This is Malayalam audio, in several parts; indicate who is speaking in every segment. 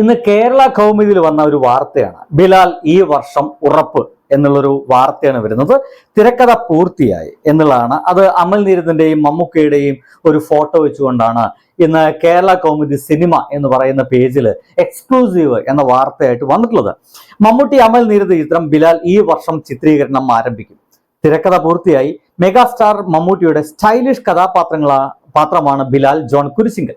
Speaker 1: ഇന്ന് കേരള കൗമുദിയിൽ വന്ന ഒരു വാർത്തയാണ്. ബിലാൽ ഈ വർഷം ഉറപ്പ് എന്നുള്ളൊരു വാർത്തയാണ് വരുന്നത്. തിരക്കഥ പൂർത്തിയായി എന്നുള്ളതാണ്. അത് അമൽ നീരദിന്റെയും മമ്മൂക്കയുടെയും ഒരു ഫോട്ടോ വെച്ചുകൊണ്ടാണ് ഇന്ന് കേരള കൗമുദി സിനിമ എന്ന് പറയുന്ന പേജിൽ എക്സ്ക്ലൂസീവ് എന്ന വാർത്തയായിട്ട് വന്നിട്ടുള്ളത്. മമ്മൂട്ടി അമൽ നീരദ് ചിത്രം ബിലാൽ ഈ വർഷം ചിത്രീകരണം ആരംഭിക്കും. തിരക്കഥ പൂർത്തിയായി. മെഗാസ്റ്റാർ മമ്മൂട്ടിയുടെ സ്റ്റൈലിഷ് കഥാപാത്രങ്ങളാ പാത്രമാണ് ബിലാൽ ജോൺ കുരിശിങ്കൽ.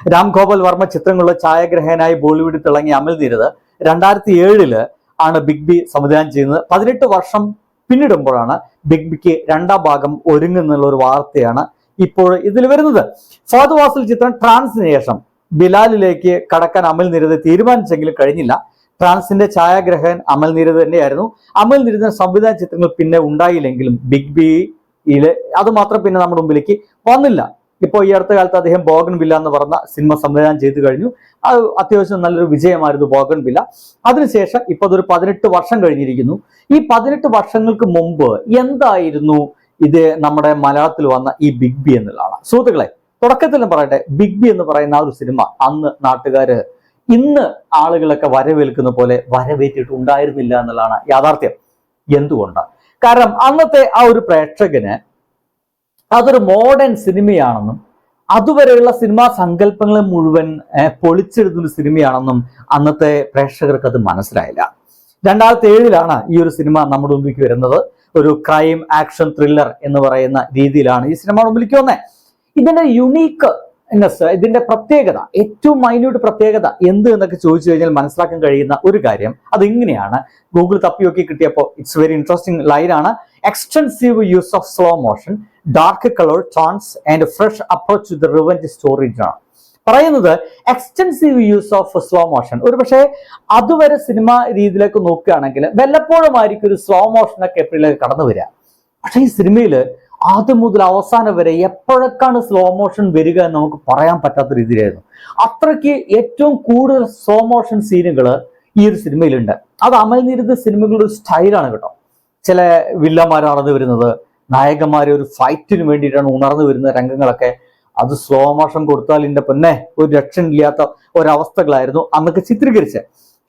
Speaker 1: രാം ഗോപാൽ വർമ്മ ചിത്രങ്ങളുടെ ഛായാഗ്രഹനായി ബോളിവുഡിൽ തിളങ്ങി അമൽ നീരത് രണ്ടായിരത്തി ഏഴിൽ ആണ് ബിഗ് ബി സംവിധാനം ചെയ്യുന്നത്. പതിനെട്ട് വർഷം പിന്നിടുമ്പോഴാണ് ബിഗ് ബിക്ക് രണ്ടാം ഭാഗം ഒരുങ്ങുന്നുള്ള ഒരു വാർത്തയാണ് ഇപ്പോൾ ഇതിൽ വരുന്നത്. ഫാദ് ചിത്രം ട്രാൻസിന് ശേഷം ബിലാലിലേക്ക് കടക്കാൻ അമൽ നിരത് തീരുമാനിച്ചെങ്കിലും കഴിഞ്ഞില്ല. ട്രാൻസിന്റെ ഛായാഗ്രഹകൻ അമൽ നിരത് തന്നെയായിരുന്നു. അമൽ നീരദിന്റെ സംവിധാന ചിത്രങ്ങൾ പിന്നെ ഉണ്ടായില്ലെങ്കിലും ബിഗ് ബിയിൽ അത് മാത്രം പിന്നെ നമ്മുടെ മുമ്പിലേക്ക് വന്നില്ല. ഇപ്പോൾ ഈ അടുത്ത കാലത്ത് അദ്ദേഹം ബോഗൻ വില്ല എന്ന് പറഞ്ഞ സിനിമ സംവിധാനം ചെയ്തു കഴിഞ്ഞു. അത് അത്യാവശ്യം നല്ലൊരു വിജയമായിരുന്നു ബോഗൻ വില്ല. അതിനുശേഷം ഇപ്പൊ അതൊരു പതിനെട്ട് വർഷം കഴിഞ്ഞിരിക്കുന്നു. ഈ പതിനെട്ട് വർഷങ്ങൾക്ക് മുമ്പ് എന്തായിരുന്നു ഇത് നമ്മുടെ മലയാളത്തിൽ വന്ന ഈ ബിഗ് ബി എന്നുള്ളതാണ്. സുഹൃത്തുക്കളെ തുടക്കത്തിൽ പറയട്ടെ ബിഗ് ബി എന്ന് പറയുന്ന ആ ഒരു സിനിമ അന്ന് നാട്ടുകാര് ഇന്ന് ആളുകളൊക്കെ വരവേൽക്കുന്ന പോലെ വരവേറ്റിട്ടുണ്ടായിരുന്നില്ല എന്നുള്ളതാണ് യാഥാർത്ഥ്യം. എന്തുകൊണ്ടാണ് കാരണം അന്നത്തെ ആ ഒരു പ്രേക്ഷകന് അതൊരു മോഡേൺ സിനിമയാണെന്നും അതുവരെയുള്ള സിനിമാ സങ്കല്പങ്ങളെ മുഴുവൻ പൊളിച്ചെഴുതുന്ന സിനിമയാണെന്നും അന്നത്തെ പ്രേക്ഷകർക്ക് അത് മനസ്സിലായില്ല. രണ്ടായിരത്തി ഏഴിലാണ് ഈ ഒരു സിനിമ നമ്മുടെ മുമ്പിലേക്ക് വരുന്നത്. ഒരു ക്രൈം ആക്ഷൻ ത്രില്ലർ എന്ന് പറയുന്ന രീതിയിലാണ് ഈ സിനിമ മുമ്പിലേക്ക് വന്നത് ഇതിന്റെ യുണീക്ക് ഇതിന്റെ പ്രത്യേകത ഏറ്റവും മൈന്യൂട്ട് പ്രത്യേകത എന്ത് എന്നൊക്കെ ചോദിച്ചു കഴിഞ്ഞാൽ മനസ്സിലാക്കാൻ കഴിയുന്ന ഒരു കാര്യം അത് ഇങ്ങനെയാണ് ഗൂഗിൾ തപ്പി നോക്കി കിട്ടിയപ്പോൾ ഇറ്റ്സ് വെരി ഇൻട്രസ്റ്റിംഗ് ലൈനാണ് extensive use of slow motion dark colour tones and fresh approach to the revenge storage ആണ് പറയുന്നത് extensive use of slow motion ഒരു പക്ഷേ അതുവരെ സിനിമ രീതിയിലേക്ക് നോക്കുകയാണെങ്കിൽ വല്ലപ്പോഴും ആയിരിക്കും ഒരു സ്ലോ മോഷനൊക്കെ എപ്പോഴേക്ക് കടന്നു വരിക. പക്ഷേ ഈ സിനിമയിൽ ആദ്യം മുതൽ അവസാനം വരെ എപ്പോഴൊക്കെയാണ് സ്ലോ മോഷൻ വരിക എന്ന് നമുക്ക് പറയാൻ പറ്റാത്ത രീതിയിലായിരുന്നു. അത്രയ്ക്ക് ഏറ്റവും കൂടുതൽ സ്ലോ മോഷൻ സീനുകൾ ഈ ഒരു സിനിമയിലുണ്ട് അത് അമൽ സിനിമകളുടെ ഒരു സ്റ്റൈലാണ് കേട്ടോ. ചില വില്ലന്മാർ നടന്നു വരുന്നത്. നായകന്മാർ ഒരു ഫൈറ്റിന് വേണ്ടിയിട്ടാണ് ഉണർന്നു വരുന്ന രംഗങ്ങളൊക്കെ. അത് സ്ലോ മോഷൻ കൊടുത്താൽ ഇന്റെ പൊന്നെ ഒരു രക്ഷണില്ലാത്ത ഒരവസ്ഥകളായിരുന്നു അന്നൊക്കെ ചിത്രീകരിച്ച്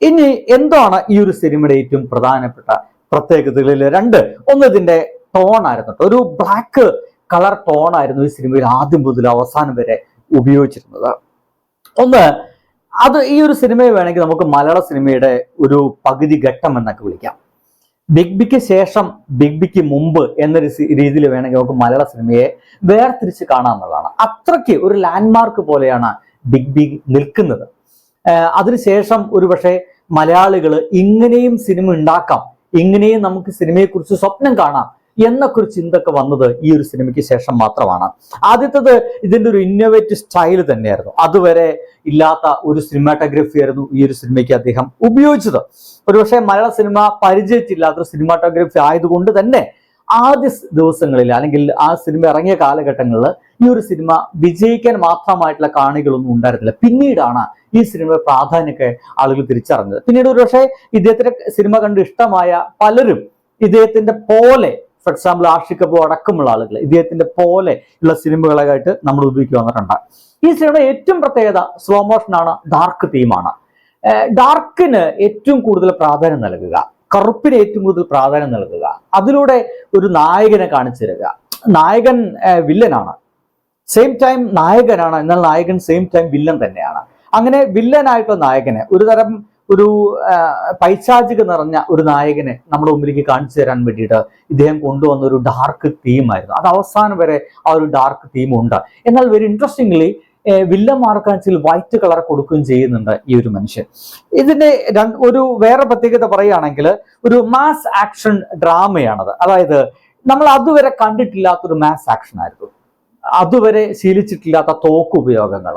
Speaker 1: ഇനി എന്താണ് ഈ ഒരു സിനിമയുടെ ഏറ്റവും പ്രധാനപ്പെട്ട പ്രത്യേകതകളിൽ രണ്ട്? ഒന്ന് ടോൺ ആയിരുന്നു. ഒരു ബ്ലാക്ക് കളർ ടോൺ ആയിരുന്നു ഈ സിനിമയിൽ ആദ്യം മുതൽ അവസാനം വരെ ഉപയോഗിച്ചിരുന്നത്. ഒന്ന് അത് ഈ ഒരു സിനിമയെ വേണമെങ്കിൽ നമുക്ക് മലയാള സിനിമയുടെ ഒരു പകുതി ഘട്ടം എന്നൊക്കെ വിളിക്കാം. ബിഗ് ബിക്ക് ശേഷം ബിഗ് ബിക്ക് മുമ്പ് എന്നൊരു രീതിയിൽ വേണമെങ്കിൽ നമുക്ക് മലയാള സിനിമയെ വേർതിരിച്ച് കാണാവുന്നതാണ് അത്രയ്ക്ക് ഒരു ലാൻഡ്മാർക്ക് പോലെയാണ് ബിഗ് ബി നിൽക്കുന്നത്. അതിനുശേഷം ഒരുപക്ഷെ മലയാളികൾ ഇങ്ങനെയും സിനിമ ഉണ്ടാക്കാം ഇങ്ങനെയും നമുക്ക് സിനിമയെക്കുറിച്ച് സ്വപ്നം കാണാം എന്നൊക്കെ ഒരു ചിന്തയൊക്കെ വന്നത് ഈ ഒരു സിനിമയ്ക്ക് ശേഷം മാത്രമാണ്. ആദ്യത്തത് ഇതിന്റെ ഒരു ഇന്നോവേറ്റീവ് സ്റ്റൈൽ തന്നെയായിരുന്നു. അതുവരെ ഇല്ലാത്ത ഒരു സിനിമാറ്റോഗ്രഫി ആയിരുന്നു ഈ ഒരു സിനിമയ്ക്ക് അദ്ദേഹം ഉപയോഗിച്ചത്. ഒരുപക്ഷെ മലയാള സിനിമ പരിചയിച്ചില്ലാത്തൊരു സിനിമാറ്റോഗ്രഫി ആയതുകൊണ്ട് തന്നെ ആദ്യ ദിവസങ്ങളിൽ അല്ലെങ്കിൽ ആ സിനിമ ഇറങ്ങിയ കാലഘട്ടങ്ങളിൽ ഈ ഒരു സിനിമ വിജയിക്കാൻ മാത്രമായിട്ടുള്ള കാണികളൊന്നും ഉണ്ടായിരുന്നില്ല. പിന്നീടാണ് ഈ സിനിമ പ്രാധാന്യമൊക്കെ ആളുകൾ തിരിച്ചറിഞ്ഞത്. പിന്നീട് ഒരുപക്ഷെ ഇദ്ദേഹത്തിന്റെ സിനിമ കണ്ട് ഇഷ്ടമായ പലരും ഇദ്ദേഹത്തിന്റെ പോലെ ഫോർ എക്സാമ്പിൾ ആഷി അടക്കമുള്ള ആളുകൾ ഇദ്ദേഹത്തിന്റെ പോലെ ഉള്ള സിനിമകളായിട്ട് നമ്മൾ ഉപയോഗിക്കുക വന്നിട്ടുണ്ട് ഈ സിനിമയുടെ ഏറ്റവും പ്രത്യേകത സ്ലോ മോഷൻ ആണ് ഡാർക്ക് തീമാണ് ഡാർക്കിന് ഏറ്റവും കൂടുതൽ പ്രാധാന്യം നൽകുക. കറുപ്പിന് ഏറ്റവും കൂടുതൽ പ്രാധാന്യം നൽകുക. അതിലൂടെ ഒരു നായകനെ കാണിച്ചു തരിക. നായകൻ വില്ലനാണ്. സെയിം ടൈം നായകനാണ് എന്നാൽ നായകൻ സെയിം ടൈം വില്ലൻ തന്നെയാണ്. അങ്ങനെ വില്ലനായിട്ടുള്ള നായകനെ ഒരു തരം ഒരു പൈശാചിക നിറഞ്ഞ ഒരു നായകനെ നമ്മുടെ മുമ്പിലേക്ക് കാണിച്ചു തരാൻ വേണ്ടിയിട്ട് ഇദ്ദേഹം കൊണ്ടുവന്ന ഒരു ഡാർക്ക് തീമായിരുന്നു അത് അവസാനം വരെ ആ ഒരു ഡാർക്ക് തീം ഉണ്ട്. എന്നാൽ വെരി ഇൻട്രസ്റ്റിംഗ്ലി വില്ലന്മാർക്കാണെങ്കിൽ വൈറ്റ് കളർ കൊടുക്കുകയും ചെയ്യുന്നുണ്ട് ഈ ഒരു മനുഷ്യൻ. ഇതിന്റെ ഒരു വേറെ പ്രത്യേകത പറയുകയാണെങ്കിൽ ഒരു മാസ് ആക്ഷൻ ഡ്രാമയാണത് അതായത് നമ്മൾ അതുവരെ കണ്ടിട്ടില്ലാത്തൊരു മാസ് ആക്ഷൻ ആയിരുന്നു. അതുവരെ ശീലിച്ചിട്ടില്ലാത്ത തോക്ക് ഉപയോഗങ്ങൾ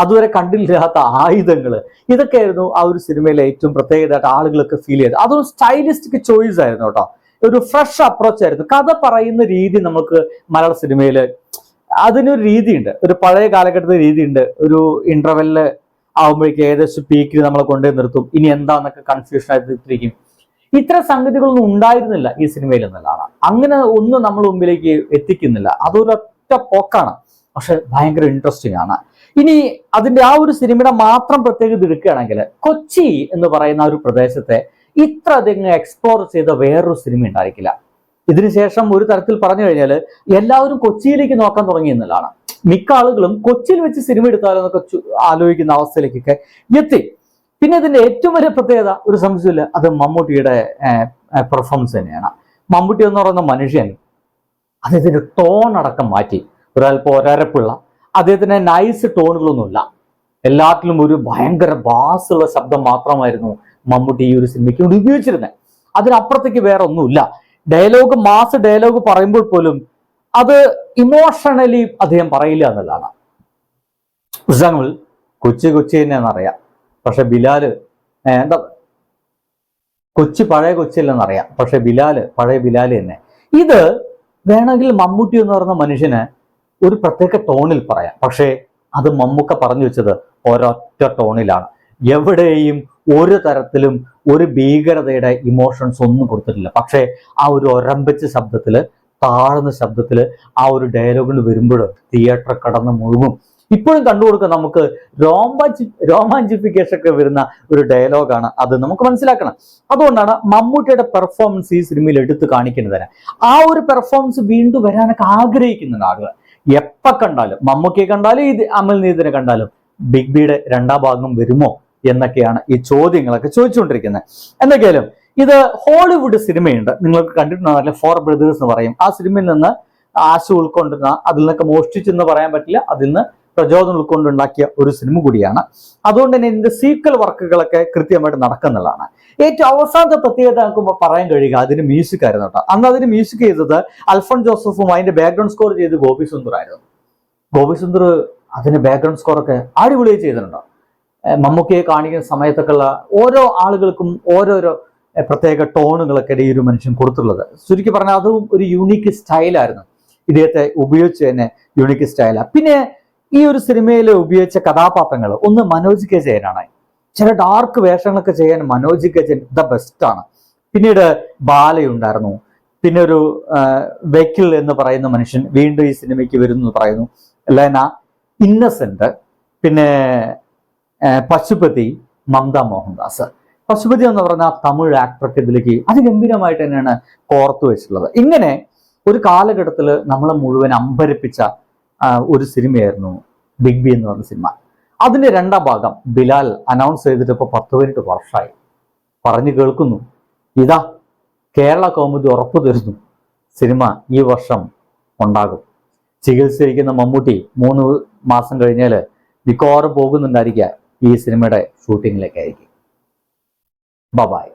Speaker 1: അതുവരെ കണ്ടില്ലാത്ത ആയുധങ്ങൾ ഇതൊക്കെയായിരുന്നു ആ ഒരു സിനിമയിലെ ഏറ്റവും പ്രത്യേകതയായിട്ട് ആളുകളൊക്കെ ഫീൽ ചെയ്തത്. അതൊരു സ്റ്റൈലിസ്റ്റിക് ചോയ്സ് ആയിരുന്നു കേട്ടോ. ഒരു ഫ്രഷ് അപ്രോച്ച് ആയിരുന്നു. കഥ പറയുന്ന രീതി നമുക്ക് മലയാള സിനിമയിൽ അതിനൊരു രീതിയുണ്ട്. ഒരു പഴയ കാലഘട്ടത്തെ രീതിയുണ്ട്. ഒരു ഇന്റർവെല്ല് ആകുമ്പോഴേക്ക് ഏകദേശം പീക്കിൽ നമ്മളെ കൊണ്ടുപോയി നിർത്തും. ഇനി എന്താന്നൊക്കെ കൺഫ്യൂഷൻ ആയിട്ടിരിക്കും ഇത്ര സംഗതികളൊന്നും ഉണ്ടായിരുന്നില്ല ഈ സിനിമയിൽ എന്നുള്ളതാണ്. അങ്ങനെ ഒന്നും നമ്മൾ മുമ്പിലേക്ക് എത്തിക്കുന്നില്ല. അതൊരൊറ്റ പോക്കാണ്. പക്ഷെ ഭയങ്കര ഇൻട്രസ്റ്റിംഗ് ആണ്. ഇനി അതിന്റെ ആ ഒരു സിനിമയുടെ മാത്രം പ്രത്യേകത എടുക്കുകയാണെങ്കിൽ കൊച്ചി എന്ന് പറയുന്ന ഒരു പ്രദേശത്തെ ഇത്ര അധികം എക്സ്പ്ലോർ ചെയ്ത വേറൊരു സിനിമ ഉണ്ടായിരിക്കില്ല. ഇതിനുശേഷം ഒരു തരത്തിൽ പറഞ്ഞു കഴിഞ്ഞാൽ എല്ലാവരും കൊച്ചിയിലേക്ക് നോക്കാൻ തുടങ്ങി എന്നുള്ളതാണ്. മിക്ക ആളുകളും കൊച്ചിയിൽ വെച്ച് സിനിമ എടുത്താലോ എന്നൊക്കെ ആലോചിക്കുന്ന അവസ്ഥയിലേക്കൊക്കെ എത്തി. പിന്നെ ഇതിന്റെ ഏറ്റവും വലിയ പ്രത്യേകത ഒരു സംശയമില്ല അത് മമ്മൂട്ടിയുടെ പെർഫോമൻസ് തന്നെയാണ്. മമ്മൂട്ടി എന്ന് പറയുന്ന മനുഷ്യൻ അദ്ദേഹത്തിന്റെ ടോൺ അടക്കം മാറ്റി. ഒരല്പം പോരാരപ്പുള്ള അദ്ദേഹത്തിന് നൈസ് ടോണുകളൊന്നുമില്ല എല്ലാത്തിലും ഒരു ഭയങ്കര ബാസുള്ള ശബ്ദം മാത്രമായിരുന്നു മമ്മൂട്ടി ഈ ഒരു സിനിമയ്ക്ക് വേണ്ടി ഉപയോഗിച്ചിരുന്നത് അതിനപ്പുറത്തേക്ക് വേറെ ഒന്നുമില്ല ഡയലോഗ് മാസ് ഡയലോഗ് പറയുമ്പോൾ പോലും അത് ഇമോഷണലി അദ്ദേഹം പറയില്ല എന്നുള്ളതാണ്. പുസ്തകങ്ങൾ കൊച്ചി കൊച്ചി തന്നെയാണെന്നറിയാം. പക്ഷെ ബിലാൽ എന്താ? കൊച്ചി പഴയ കൊച്ചിയല്ലെന്നറിയാം പക്ഷെ ബിലാൽ പഴയ ബിലാൽ തന്നെ. ഇത് വേണമെങ്കിൽ മമ്മൂട്ടി എന്ന് പറയുന്ന മനുഷ്യന് ഒരു പ്രത്യേക ടോണിൽ പറയാം. പക്ഷേ അത് മമ്മൂക്ക പറഞ്ഞു വെച്ചത് ഒരൊറ്റ ടോണിലാണ് എവിടെയും ഒരു തരത്തിലും ഒരു ഭീകരതയുടെ ഇമോഷൻസ് ഒന്നും കൊടുത്തിട്ടില്ല. പക്ഷേ ആ ഒരു ഒരമ്പിച്ച ശബ്ദത്തിൽ താഴ്ന്ന ശബ്ദത്തിൽ ആ ഒരു ഡയലോഗിൽ വരുമ്പോൾ തിയേറ്റർ കടന്ന് മുഴുകും. ഇപ്പോഴും കണ്ടുകൊടുക്കുക നമുക്ക്. രോമാഞ്ചി രോമാഞ്ചിഫിക്കേഷൻ ഒക്കെ വരുന്ന ഒരു ഡയലോഗാണ് അത് നമുക്ക് മനസ്സിലാക്കണം. അതുകൊണ്ടാണ് മമ്മൂട്ടിയുടെ പെർഫോമൻസ് ഈ സിനിമയിൽ എടുത്തു കാണിക്കുന്നത് ആ ഒരു പെർഫോമൻസ് വീണ്ടും വരാനൊക്കെ ആഗ്രഹിക്കുന്നുണ്ട് ആളുകൾ. എപ്പ കണ്ടാലും മമ്മൂക്കിയെ കണ്ടാലും ഇത് അമൽ നീതിനെ കണ്ടാലും ബിഗ് ബിയുടെ രണ്ടാം ഭാഗം വരുമോ എന്നൊക്കെയാണ് ഈ ചോദ്യങ്ങളൊക്കെ ചോദിച്ചുകൊണ്ടിരിക്കുന്നത്. എന്തൊക്കെയാലും ഇത് ഹോളിവുഡ് സിനിമയുണ്ട്. നിങ്ങൾക്ക് കണ്ടിട്ടുണ്ടാകില്ല ഫോർ ബ്രദേഴ്സ് എന്ന് പറയും. ആ സിനിമയിൽ നിന്ന് ആശ ഉൾക്കൊണ്ടിരുന്ന അതിൽ നിന്നൊക്കെ മോഷ്ടിച്ചെന്ന് പറയാൻ പറ്റില്ല. അതിൽ നിന്ന് പ്രചോദനം ഉൾക്കൊണ്ടുണ്ടാക്കിയ ഒരു സിനിമ കൂടിയാണ്. അതുകൊണ്ട് തന്നെ ഇതിന്റെ സീക്വൽ വർക്കുകളൊക്കെ കൃത്യമായിട്ട് നടക്കുന്നുള്ളതാണ്. ഏറ്റവും അവസാനത്തെ പ്രത്യേകത നമുക്കുമ്പോൾ പറയാൻ കഴിയുക അതിന് മ്യൂസിക് ആയിരുന്നു കേട്ടോ. അന്ന് അതിന് മ്യൂസിക് ചെയ്തത് അൽഫോൺ ജോസഫും അതിന്റെ ബാക്ക്ഗ്രൗണ്ട് സ്കോർ ചെയ്ത് ഗോപി സുന്ദർ ആയിരുന്നു. ഗോപി സുന്ദർ അതിന്റെ ബാക്ക്ഗ്രൗണ്ട് സ്കോർ ഒക്കെ അടിപൊളിയായി ചെയ്തിട്ടുണ്ടോ. മമ്മൂക്കയെ കാണിക്കുന്ന സമയത്തൊക്കെയുള്ള ഓരോ ആളുകൾക്കും ഓരോരോ പ്രത്യേക ടോണുകളൊക്കെ ഈ ഒരു മനുഷ്യൻ കൊടുത്തുള്ളത് ചുരുക്കി പറഞ്ഞാൽ അതും ഒരു യൂണിക്ക് സ്റ്റൈലായിരുന്നു ഇദ്ദേഹത്തെ ഉപയോഗിച്ച് തന്നെ യൂണിക്ക് സ്റ്റൈലാണ് പിന്നെ ഈ ഒരു സിനിമയിൽ ഉപയോഗിച്ച കഥാപാത്രങ്ങൾ ഒന്ന് മനോജ് കെ ജയനാണ്. ചില ഡാർക്ക് വേഷങ്ങളൊക്കെ ചെയ്യാൻ Manoj K Jayan the best ആണ്. പിന്നീട് ബാലയുണ്ടായിരുന്നു പിന്നെ ഒരു വെക്കിൽ എന്ന് പറയുന്ന മനുഷ്യൻ വീണ്ടും ഈ സിനിമയ്ക്ക് വരുന്നു പറയുന്നു. ലെന ഇന്നസെന്റ് പിന്നെ പശുപതി മമത മോഹൻദാസ്. പശുപതി എന്ന് പറഞ്ഞ തമിഴ് ആക്ടർക്ക് ഇതിലേക്ക് അതിഗംഭീരമായിട്ട് തന്നെയാണ് കോർത്തു വെച്ചിട്ടുള്ളത്. ഇങ്ങനെ ഒരു കാലഘട്ടത്തിൽ നമ്മളെ മുഴുവൻ അമ്പരപ്പിച്ച ഒരു സിനിമയായിരുന്നു ബിഗ് ബി എന്ന് പറഞ്ഞ സിനിമ. അതിന്റെ രണ്ടാം ഭാഗം ബിലാൽ അനൗൺസ് ചെയ്തിട്ട് ഇപ്പോൾ പത്ത് പതിനെട്ട് വർഷമായി. പറഞ്ഞു കേൾക്കുന്നു. ഇതാ കേരള കൗമുദി ഉറപ്പു തരുന്നു. സിനിമ ഈ വർഷം ഉണ്ടാകും. ചികിത്സയിരിക്കുന്ന മമ്മൂട്ടി മൂന്ന് മാസം കഴിഞ്ഞാൽ മിക്കവാറും പോകുന്നുണ്ടായിരിക്കുക ഈ സിനിമയുടെ ഷൂട്ടിങ്ങിലേക്കായിരിക്കും ബബായ്